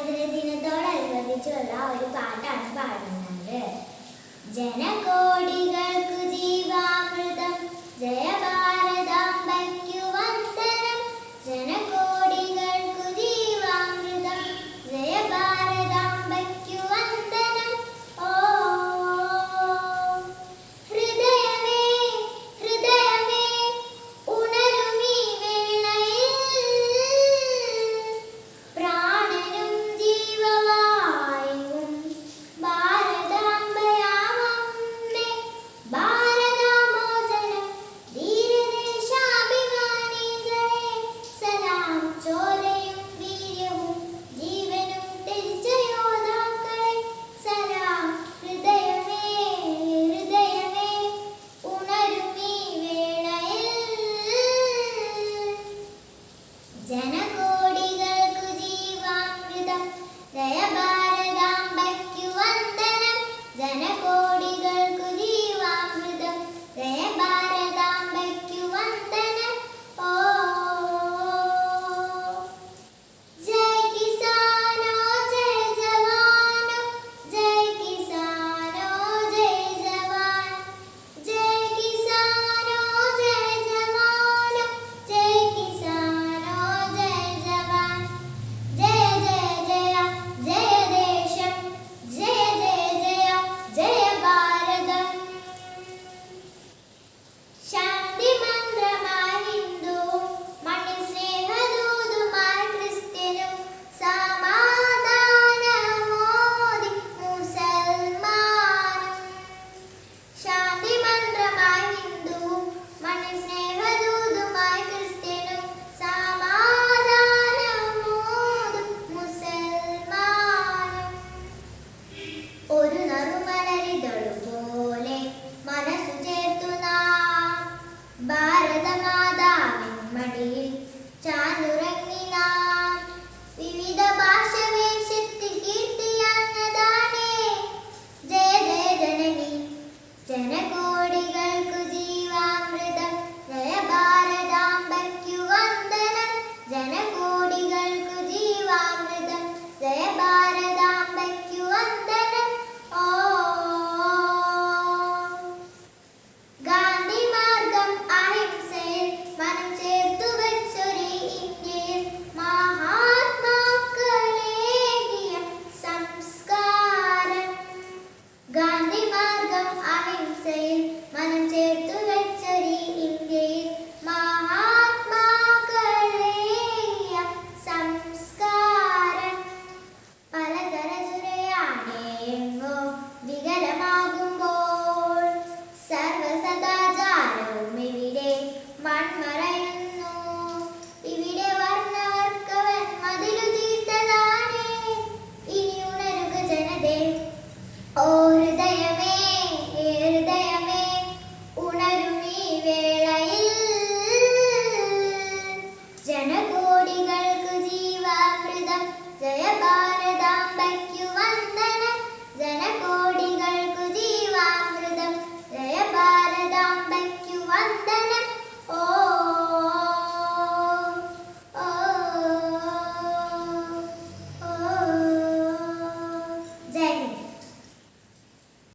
സ്വാതന്ത്ര്യ ദിനത്തോടനുബന്ധിച്ചുള്ള ഒരു പാട്ടാണ് പാടുന്നത്. ജനകോടികൾക്കു Zena.